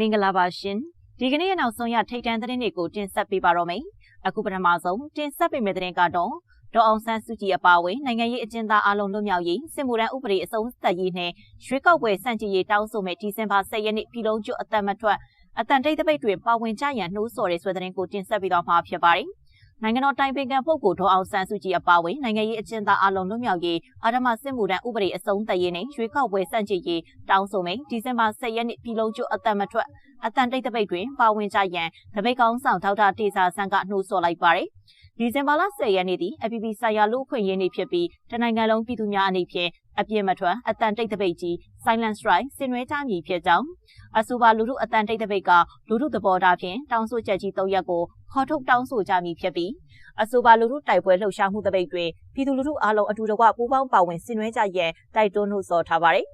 မင်္ဂလာပါရှင်ဒီကနေ့ရဲ့နောက်ဆုံးရထိတ်တန့်သတင်းတွေကိုတင်ဆက်ပေးပါတော့မယ်အခုပထမဆုံးတင်ဆက်ပေးမယ့်သတင်းကတော့ဒေါ်အောင်ဆန်းစုကြည်အပါအဝင်နိုင်ငံရေးအကျဉ်းသားအလုံးလွတ်မြောက်ရေးစစ်မှုထမ်းဥပဒေအဆုံးသတ်ရေးနဲ့ရွေးကောက်ပွဲစန့်ကျင်ရေးတောင်းဆိုမဲ့ဒီဇင်ဘာ10ရက်နေ့ပြည်လုံးကျွတ်အသက်မထွက်အတန်တိတ်တပိတ်တွေပါဝင်ကြရန်နှိုးဆော်တဲ့ဆွေးသတင်းကိုတင်ဆက်ပေးတော့မှာဖြစ်ပါတယ် နိုင်ငံတော်တိုင်ပင်ခံပုဂ္ဂိုလ်ဒေါ်အောင်ဆန်းစုကြည်အပါအဝင်နိုင်ငံရေးအကျဉ်းသားအလုံးလွတ်မြောက်ရေးအာဓမစစ်မှုထမ်းဥပဒေအဆုံးသတ်ရေးနဲ့ရွေးကောက်ပွဲစန့်ကျင်ရေးတောင်းဆိုမိန်ဒီဇင်ဘာ10ရက်နေ့ပြည်လုံးကျွတ်အသက်မထွက်အတန်တိတ်တပိတ်တွင်ပါဝင်ကြရန်တပိတ်ကောင်းဆောင်ဒေါက်တာတေစာဆန်းကနှိုးဆော်လိုက်ပါတယ်ဒီဇင်ဘာလ10ရက်နေ့သည်အပြည်ပြည်ဆိုင်ရာလူ့အခွင့်အရေးနေ့ဖြစ်ပြီးတနိုင်ငံလုံးပြည်သူများအနေဖြင့် အပြည့်မထွက်အတန်တိတ်တပိတ်ကြီး Silent Strike ဆင်နွှဲကြမည်ဖြစ်ကြောင်းအဆိုပါလူထုအတန်တိတ်တပိတ်ကလူထုသဘောထားဖြင့်တောင်းဆိုချက်ကြီး၃ရက်ကိုခေါ်ထုတ်တောင်းဆိုကြမည်ဖြစ်ပြီးအဆိုပါလူထုတိုက်ပွဲလှုပ်ရှားမှုတပိတ်တွင်ပြည်သူလူထုအားလုံးအတူတကွပူးပေါင်းပါဝင်ဆင်နွှဲကြရန်တိုက်တွန်းနှိုးဆော်ထားပါတယ်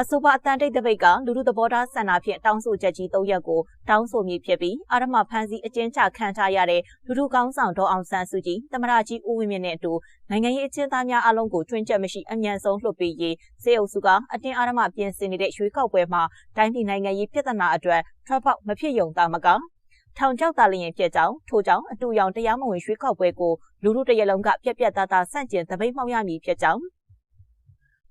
အဆိုပါအတန်တိတ်တပိတ်ကလူထုသဘောထားဆန္ဒဖြင့်တောင်းဆိုချက်ကြီး၃ရက်ကိုတောင်းဆိုမည်ဖြစ်ပြီးအာရမဖန်စီအကျဉ်းချခံထားရတဲ့လူထုကောင်းဆောင်ဒေါ်အောင်ဆန်းစုကြည်တမရကြီးဦးဝင်းမြင့်နဲ့အတူနိုင်ငံရေးအကျဉ်းသားများအလုံးကိုတွင်ချက်မရှိအမြန်ဆုံးလွှတ်ပေးရေးစေအုပ်စုကအတင်းအာရမပြင်ဆင်နေတဲ့ရွှေကောက်ပွဲမှာတိုင်းပြည်နိုင်ငံရေးပြဿနာအတွက်ထွက်ပေါက်မဖြစ်ယုံတာမကထောင်ချောက်သားလျင်ဖြစ်ကြောင်းထို့ကြောင့်အတူရောင်တရားမဝင်ရွှေခောက်ပွဲကိုလူလူတရလုံးကပြက်ပြက်သားသားဆန့်ကျင်သပိတ်မှောက်ရမည်ဖြစ်ကြောင်း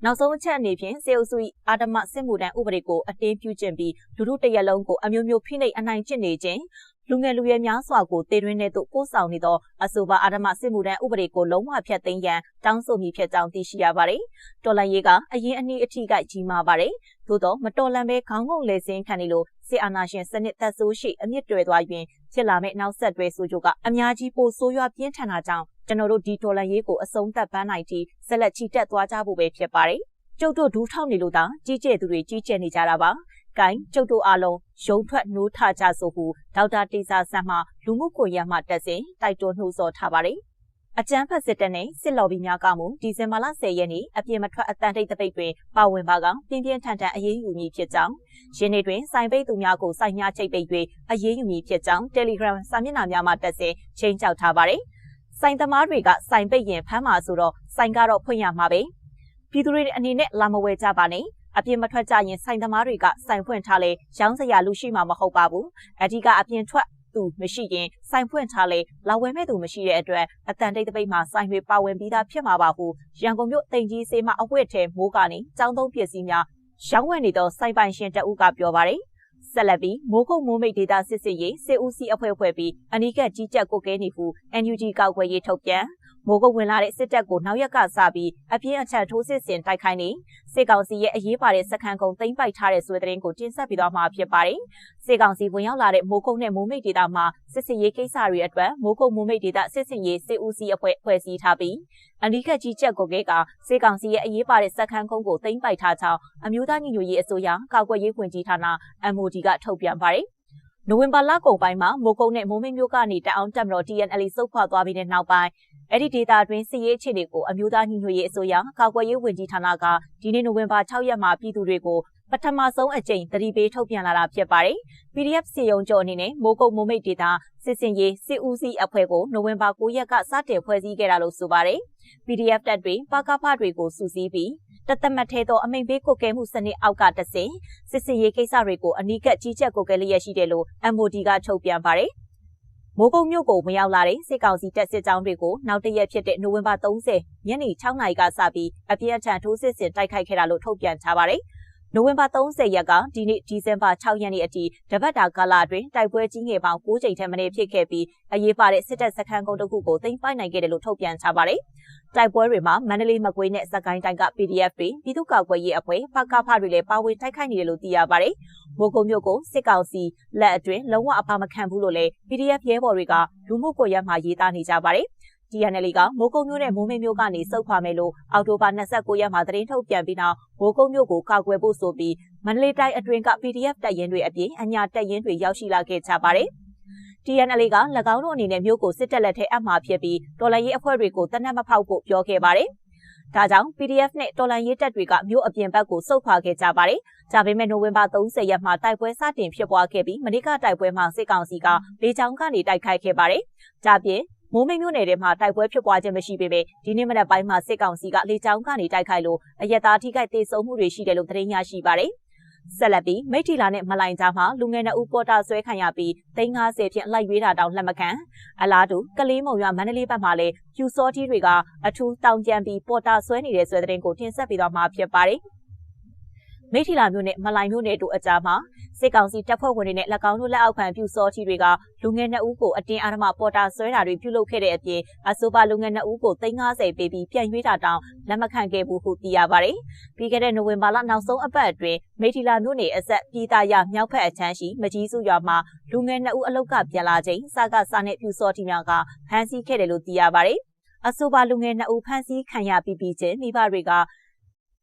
နောက်ဆုံးအချက်အနေဖြင့်စေအုပ်စု၏အာဓမစစ်မှုထမ်းဥပဒေကိုအတင်းပြုကျင့်ပြီးလူလူတရလုံးကိုအမျိုးမျိုးဖိနှိပ်အနိုင်ကျင့်နေခြင်းလူငယ်လူရွယ်များစွာကိုတည်တွင်းတဲ့သို့ပို့ဆောင်နေသောအဆိုပါအာဓမစစ်မှုထမ်းဥပဒေကိုလုံးဝဖျက်သိမ်းရန်တောင်းဆိုမိဖြစ်ကြောင်းသိရှိရပါတယ်။တော်လန်ရေးကအရင်အနည်းအထိကကြီးမားပါတယ်။သို့တော့မတော်လန်ပဲခေါင်းငုံလေစင်းခံနေလို့စစ်အာဏာရှင်စနစ်သက်ဆိုးရှိအမြင့်တွယ်သွားရင်ဖြစ်လာမယ့်နောက်ဆက်တွဲဆိုးကျိုးကအများကြီးပိုဆိုးရွားပြင်းထန်တာကြောင့် ကျွန်တော်တို့ဒီတော်လန်ရေးကိုအဆုံးသတ်ပန်းနိုင်ပြီးဆက်လက်ချီတက်သွားကြဖို့ပဲဖြစ်ပါတယ်။ကျုပ်တို့ဒူးထောက်နေလို့သာကြီးကျယ်သူတွေကြီးကျယ်နေကြတာပါ။ကိုင်းကျုပ်တို့အားလုံးရုံထွက်နိုးထကြဆိုဟုဒေါက်တာတေစာဆန်မှလူမှုကွန်ရက်မှတက်စဉ်တိုက်တွန်းနှိုးဆော်ထားပါတယ်။အကြမ်းဖက်စစ်တပ်နဲ့စစ်လော်ဘီများကမှဒီဇင်ဘာလ10ရက်နေ့အပြင်းမထွက်အတန်တိတ်တပိတ်တွင်ပါဝင်ပါကပြင်းပြင်းထန်ထန်အရေးယူမည်ဖြစ်ကြောင်းယင်းနေ့တွင်စိုင်ပိတ်သူများကိုစိုင်များချိတ်ပိတ်၍အရေးယူမည်ဖြစ်ကြောင်း Telegram စာမျက်နှာများမှတက်စဉ်ချိန်ချောက်ထားပါတယ်။ စိုင်သမားတွေကစိုင်ပိတ်ရင်ဖမ်းမှာဆိုတော့စိုင်ကတော့ဖွင့်ရမှာပဲ။ပြည်သူတွေအနေနဲ့လာမဝယ်ကြပါနဲ့အပြင်မထွက်ကြရင်ဆိုင်သမားတွေကဆိုင်ဖွင့်ထားလေရောင်းစရာလူရှိမှာမဟုတ်ပါဘူးအဓိကအပြင်ထွက်သူမရှိရင်ဆိုင်ဖွင့်ထားလေလာဝယ်မဲ့သူမရှိတဲ့အတွက်အတန်တိတ်တပိတ်မှာဆိုင်တွေပါဝင်ပြီးသားဖြစ်မှာပါဟုရန်ကုန်မြို့တိမ်ကြီးစေးမှအဝတ်ထဲမိုးကနေចောင်းသုံးပစ္စည်းများရောင်းဝယ်နေသောစိုက်ပိုင်ရှင်တအုပ်ကပြောပါတယ် ဆက်လက်ပြီးမိုးကုတ်မိုးမိတ်ဒေတာစစ်စစ်ရေးစစ်ဦးစီးအဖွဲ့ဖွဲ့ပြီးအနီးကပ်ကြီးကြပ်ကိုကဲနေဟု NUG ကောက်ွယ်ရေးထုတ်ပြန် မိုးကုတ်ဝင်လာတဲ့စစ်တပ်ကိုနောက်ရက်ကစပြီးအပြင်းအထန်ထိုးစစ်ဆင်တိုက်ခိုင်းနေစစ်ကောင်စီရဲ့အရေးပါတဲ့စခန်းကုန်းသိမ်းပိုက်ထားတဲ့ဆိုတဲ့သတင်းကိုတင်ဆက်ပြီးတော့မှာဖြစ်ပါတယ်။စစ်ကောင်စီဝင်ရောက်လာတဲ့မိုးကုတ်နဲ့မိုးမိတ်ဒေတာမှာစစ်စစ်ရေးကိစ္စတွေအတွက်မိုးကုတ်မိုးမိတ်ဒေတာစစ်စစ်ရေးစစ်ဦးစီးအဖွဲ့ဖွဲ့စည်းထားပြီးအနိကကြီးချက်ကိုကဲကစစ်ကောင်စီရဲ့အရေးပါတဲ့စခန်းကုန်းကိုသိမ်းပိုက်ထားကြောင်းအမျိုးသားညီညွတ်ရေးအစိုးရကာကွယ်ရေးဝန်ကြီးဌာန MOD ကထုတ်ပြန်ပါတယ်။နိုဝင်ဘာလကုန်ပိုင်းမှာမိုးကုတ်နဲ့မိုးမိတ်မြို့ကနေတအောင်တက်မတော် TNL စုခွာသွားပြီးတဲ့နောက်ပိုင်း အဲ့ဒီဒေတာတွင်စစ်ရေးအခြေအနေကိုအမျိုးသားညီညွတ်ရေးအစိုးရကာကွယ်ရေးဝန်ကြီးဌာနကဒီနေ့နိုဝင်ဘာ6ရက်မှာပြည်သူတွေကိုပထမဆုံးအကြိမ်သတိပေးထုတ်ပြန်လာတာဖြစ်ပါတယ်။ PDF စီယုံကျော်အနေနဲ့မိုးကုတ်မိုးမိတ်ဒေတာစစ်စင်ရေးစစ်ဦးစီးအဖွဲ့ကိုနိုဝင်ဘာ9ရက်ကစတင်ဖွဲ့စည်းခဲ့တာလို့ဆိုပါတယ်။ PDF တပ်တွေပါကဖတွေကိုစုစည်းပြီးတသက်မထဲသောအမိန်ပေးကိုကဲမှုစနစ်အောက်ကတဆင်စစ်စင်ရေးကိစ္စတွေကိုအနီးကပ်ကြီးကြပ်ကိုကဲလျက်ရှိတယ်လို့ MOD ကထုတ်ပြန်ပါတယ်။ မိုးကုတ်မြို့ကိုဝင်ရောက်လာတဲ့စစ်ကောင်စီတပ်စစ်ကြောင်းတွေကိုနောက်တရက်ဖြစ်တဲ့နိုဝင်ဘာ30ညနေ6နာရီကစပြီးအပြင်းအထန်ထိုးစစ်ဆင်တိုက်ခိုက်ခဲ့တာလို့ထုတ်ပြန်ထားပါတယ်။ နိုဝင်ဘာ30ရက်ကဒီနေ့ဒီဇင်ဘာ6ရက်နေ့အထိတပတ်တာကာလအတွင်းတိုက်ပွဲကြီးငယ်ပေါင်း9ကြိမ်ထက်မနည်းဖြစ်ခဲ့ပြီးအရေးပါတဲ့စစ်တပ်စခန်းကုန်းတစ်ခုကိုသိမ်းပိုက်နိုင်ခဲ့တယ်လို့ထုတ်ပြန်ထားပါတယ်။တိုက်ပွဲတွေမှာမန္တလေးမကွေးနဲ့စကိုင်းတိုင်းက PDF တွေပြည်သူ့ကာကွယ်ရေးအဖွဲ့ပကဖတွေလည်းပါဝင်တိုက်ခိုက်နေတယ်လို့သိရပါတယ်။မိုးကုတ်မြို့ကိုစစ်ကောင်စီလက်အတွင်းလုံးဝအပါမခံဘူးလို့လည်း PDF ရဲဘော်တွေကလူမှုကွန်ရက်မှာရေးသားနေကြပါတယ်။ TNL ကမိုးကုတ်မြို့နဲ့မိုးမိတ်မြို့ကနေစုပ်ခွာမယ်လို့အောက်တိုဘာ29ရက်မှာသတင်းထုတ်ပြန်ပြီးနောက်မိုးကုတ်မြို့ကိုကာကွယ်ဖို့ဆိုပြီးမန္တလေးတိုင်းအတွင်းက PDF တပ်ရင်းတွေအပြင်အညာတပ်ရင်းတွေရောက်ရှိလာခဲ့ကြပါတယ်။ TNL က၎င်းတို့အနေနဲ့မြို့ကိုစစ်တပ်လက်ထဲအပ်မှာဖြစ်ပြီးတော်လိုင်းရေးအဖွဲ့တွေကိုတနက်မဖောက်ဖို့ပြောခဲ့ပါတယ်။ဒါကြောင့် PDF နဲ့တော်လန်ရေးတပ်တွေကမြို့အပြင်ဘက်ကိုစုပ်ခွာခဲ့ကြပါတယ်။ဒါပေမဲ့နိုဝင်ဘာ30ရက်မှာတိုက်ပွဲစတင်ဖြစ်ပွားခဲ့ပြီးမနေ့ကတိုက်ပွဲမှာစစ်ကောင်စီကလေကြောင်းကနေတိုက်ခိုက်ခဲ့ပါတယ်။ဒါပြင် မိုးမိတ်မြို့နယ်ထဲမှာတိုက်ပွဲဖြစ်ပွားခြင်းမရှိပေမဲ့ဒီနေ့မနက်ပိုင်းမှာစစ်ကောင်စီကလေကြောင်းကနေတိုက်ခိုက်လို့အရက်သားထိခိုက်ဒေဆုံးမှုတွေရှိတယ်လို့သတင်းရရှိပါတယ်။ဆက်လက်ပြီးမိထီလာနဲ့မလိုင်ကြားမှာလူငယ်နှစ်ဦးပေါ်တာဆွဲခံရပြီး350ဖြင့်လိုက်ရွေးတာတောင်လက်မခံအလားတူကလေးမုံရွာမန္တလေးဘက်မှာလည်းပြူစောတီတွေကအထူးတောင်ကြံပြီးပေါ်တာဆွဲနေတဲ့ဆွဲတဲ့ကိုတင်ဆက်ပေးသွားမှာဖြစ်ပါတယ်မိထီလာမြို့နဲ့မလိုင်မြို့နယ်တို့အကြားမှာ စစ်ကောင်စီတပ်ဖွဲ့ဝင်တွေနဲ့၎င်းတို့လက်အောက်ခံပြူစောတီတွေကလူငယ်နှစ်ဦးကိုအတင်းအဓမ္မပေါ်တာဆွဲတာတွေပြုလုပ်ခဲ့တဲ့အပြင်အဆိုပါလူငယ်နှစ်ဦးကို350ပေးပြီးပြန်ရွေးတာတောင်လက်မခံခဲ့ဘူးဟုသိရပါတယ်။ပြီးခဲ့တဲ့နိုဝင်ဘာလနောက်ဆုံးအပတ်အတွင်းမိထီလာမြို့နယ်အဆက်ပြည်သားရမြောက်ဖက်အချမ်းရှိမကြီးစုရွာမှာလူငယ်နှစ်ဦးအလုတ်ကပြန်လာချိန်စကားစားနဲ့ပြူစောတီများကဖမ်းဆီးခဲ့တယ်လို့သိရပါတယ်။အဆိုပါလူငယ်နှစ်ဦးဖမ်းဆီးခံရပြီးပြီးချင်းမိဘတွေက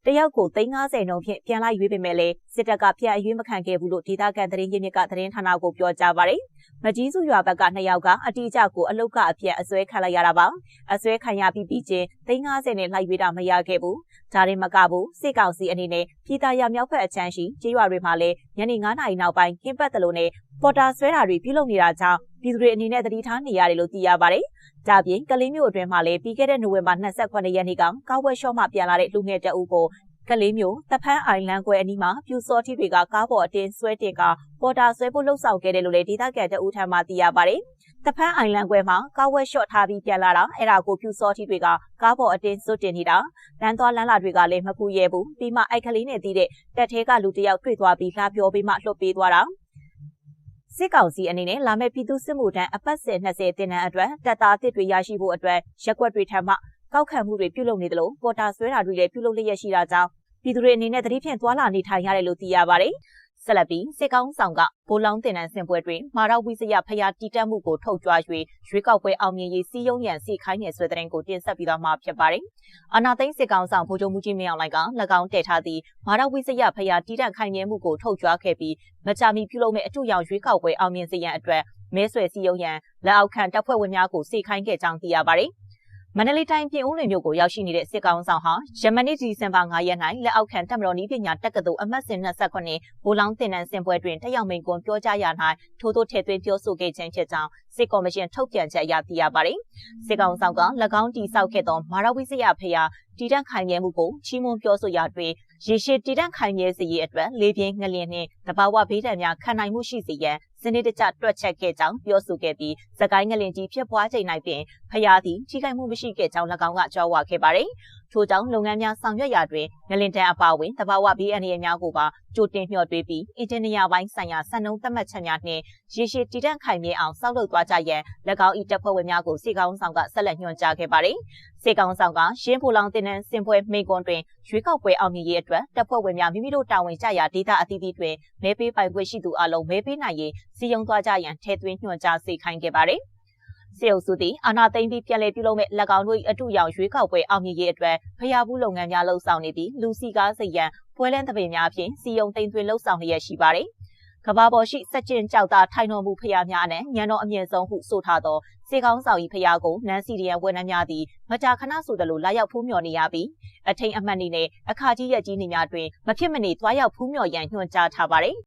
တယောက်ကို350နှုန်းဖြင့်ပြန်လိုက်ရွေးပေမဲ့လည်းစစ်တပ်ကပြန်အရွေးမခံခဲ့ဘူးလို့ဒေသခံသတင်းရင်းမြစ်ကသတင်းဌာနကိုပြောကြားပါတယ်။မကြီးစုရွာဘက်က2ယောက်ကအတိအကျကိုအလုတ်ကအပြက်အစွဲခံလိုက်ရတာပါ။အစွဲခံရပြီးပြီးချင်း350နဲ့လိုက်ရွေးတာမရခဲ့ဘူး။ဒါရင်မကဘူးစစ်ကောင်စီအနေနဲ့ပြည်သားရမြောက်ဖက်အချမ်းရှိကြေးရွာတွေမှာလည်းညနေ9နာရီနောက်ပိုင်းကင်းပတ်တယ်လို့နဲ့ပေါ်တာဆွဲတာတွေပြုလုပ်နေတာကြောင့်ပြည်သူတွေအနေနဲ့သတိထားနေရတယ်လို့သိရပါတယ်။ဒါပြင်ကလေးမျိုးအတွင်းမှာလည်းပြီးခဲ့တဲ့နိုဝင်ဘာ28ရက်နေ့ကကောက်ဝက်ရှော့မှပြန်လာတဲ့လူငယ်တအုပ်ကိုကလေးမျိုးတဖန်းအိုင်လန်ကွဲအနီးမှာပြူစောတိတွေကကားပေါ်အတင်းဆွဲတင်ကပေါ်တာဆွဲဖို့လှုပ်ဆောင်ခဲ့တယ်လို့လည်းဒေသခံတအုပ်ထံမှသိရပါတယ်။တဖန်းအိုင်လန်ကွဲမှာကားဝက်ရှော့ထားပြီးပြန်လာတာအဲ့ဒါကိုပြူစောတိတွေကကားပေါ်အတင်းစွတ်တင်နေတာလမ်းသွားလမ်းလာတွေကလည်းမပူရဲဘူးပြီးမှအိုက်ကလေးနဲ့တီးတဲ့တက်သေးကလူတယောက်တွေ့သွားပြီးလာပြောပြီးမှလှုပ်ပေးသွားတာ စစ်ကောင်စီအနေနဲ့လာမယ့်ပြည်သူစစ်မှုထမ်းအပတ်စဉ်20တင်နန်းအတွက်တပ်သားတစ်တွေရရှိဖို့အတွက်ရက်ွက်တွေထံမှကောက်ခံမှုတွေပြုလုပ်နေတယ်လို့ပေါ်တာဆွဲတာတွေလည်းပြုလုပ်လျက်ရှိတာကြောင့်ပြည်သူတွေအနေနဲ့သတိဖြင့်သွာလာနေထိုင်ရတယ်လို့သိရပါတယ်။ ဆက်လက်ပြီးစစ်ကောင်းဆောင်ကဘိုးလောင်းတင်နန်းစင်ပွဲတွင်မာရဝိစရဖျားတီတက်မှုကိုထုတ်ကြွ၍ရွေးကောက်ပွဲအောင်မြင်ရေးစီးယုံရန်စီခိုင်းနေဆွဲတဲ့ကိုတင်ဆက်ပြီးတော့မှာဖြစ်ပါတယ်။အာနာသိန်းစစ်ကောင်းဆောင်ဗိုလ်ချုပ်မှုကြီးမင်းအောင်လှိုင်က၎င်းတည်ထားသည့်မာရဝိစရဖျားတီတက်ခိုင်မြဲမှုကိုထုတ်ကြွခဲ့ပြီးမချမီပြုလုပ်မဲ့အထူးရောင်ရွေးကောက်ပွဲအောင်မြင်စေရန်အတွက်မဲဆွယ်စီယုံရန်လက်အောက်ခံတပ်ဖွဲ့ဝင်များကိုစီခိုင်းခဲ့ကြောင်းသိရပါတယ်။ မန္တလေးတိုင်းပြည်ဦးလွင်မြို့ကိုရောက်ရှိနေတဲ့စစ်ကောင်ဆောင်ဟာယမနေ့ဒီဇင်ဘာ9ရက်၌လက်အောက်ခံတပ်မတော်နည်းပညာတက္ကသိုလ်အမှတ်စဉ်29ဘူလောင်းတင်နန်းစင်ပွဲတွင်တက်ရောက်မိန်ကွန်းပြောကြားရာ၌ထိုးထိုးထည့်သွင်းပြောဆိုခဲ့ခြင်းဖြစ်ကြောင်းစစ်ကော်မရှင်ထုတ်ပြန်ချက်အရသိရပါတယ်။စစ်ကောင်ဆောင်က၎င်းတီဆောက်ခဲ့သောမာရဝိစရဖျား တည်တံ့ခိုင်မြဲမှုကိုချီးမွမ်းပြောဆိုရာတွင်ရေရှည်တည်တံ့ခိုင်မြဲစေရေးအတွက်လေးပြင်းငလျင်နှင့်တဘာဝဘေးဒဏ်များခံနိုင်မှုရှိစေရန်စနစ်တကျတွက်ချက်ခဲ့ကြောင်းပြောဆိုခဲ့ပြီးစကိုင်းငလင်ကြီးဖြစ်ပွားချိန်၌ပင်ဖျားသည်ထိခိုက်မှုမရှိခဲ့ကြောင်း၎င်းကကြောဝခဲ့ပါတယ်။ ထို့ကြောင့်လုပ်ငန်းများဆောင်ရွက်ရာတွင်ငလင်တန်းအပါအဝင်တဘာဝဘေးအန္တရာယ်များကိုပါကြိုတင်မျှော်တွေးပြီးအင်ဂျင်နီယာပိုင်းဆိုင်ရာစံနှုန်းသတ်မှတ်ချက်များနှင့်ရေရှည်တည်တံ့ခိုင်မြဲအောင်စောင့်လုပ်သွားကြရန်၎င်း၏တပ်ဖွဲ့ဝင်များကိုစီကောင်းဆောင်ကဆက်လက်ညွှန်ကြားခဲ့ပါတယ်။စီကောင်းဆောင်ကရင်းဖူလောင်တင်နန်းစင်ပွဲမိကွန်တွင်ရွေးကောက်ပွဲအောင်မြင်ရေးအတွက်တပ်ဖွဲ့ဝင်များမိမိတို့တာဝန်ကျရာဒေသအသီးသီးတွင်မဲပေးပိုင်ခွင့်ရှိသူအလုံးမဲပေးနိုင်ရေးစီယုံသွားကြရန်ထဲသွင်းညွှန်ကြားစေခိုင်းခဲ့ပါတယ်။ စေအုပ်စုသည်အာနာသိမ့်ပြီးပြန်လည်ပြုလုပ်မဲ့၎င်းတို့၏အတူရောင်ရွေးကောက်ပွဲအောင်မြင်ရေးအတွက်ဖျားဘူးလုပ်ငန်းများလှုပ်ဆောင်နေပြီးလူစီကားစိတ်ရန်ပွဲလန်းတပင်များဖြင့်စီယုံသိမ့်သွင်းလှုပ်ဆောင်လျက်ရှိပါတယ်။ကဘာပေါ်ရှိစက်ကျင်ကြောက်သားထိုင်တော်မူဖျားများနဲ့ညံတော်အမြင့်ဆုံးဟုဆိုထားသောစေကောင်းဆောင်ဤဖျားကိုနန်းစီရီယံဝန်ထမ်းများသည်မကြာခဏဆိုသလိုလာရောက်ဖူးမြော်နေရပြီးအထိန်အမှတ်နေနဲ့အခါကြီးရက်ကြီးနေများတွင်မဖြစ်မနေသွားရောက်ဖူးမြော်ရန်ညွှန်ကြားထားပါသည်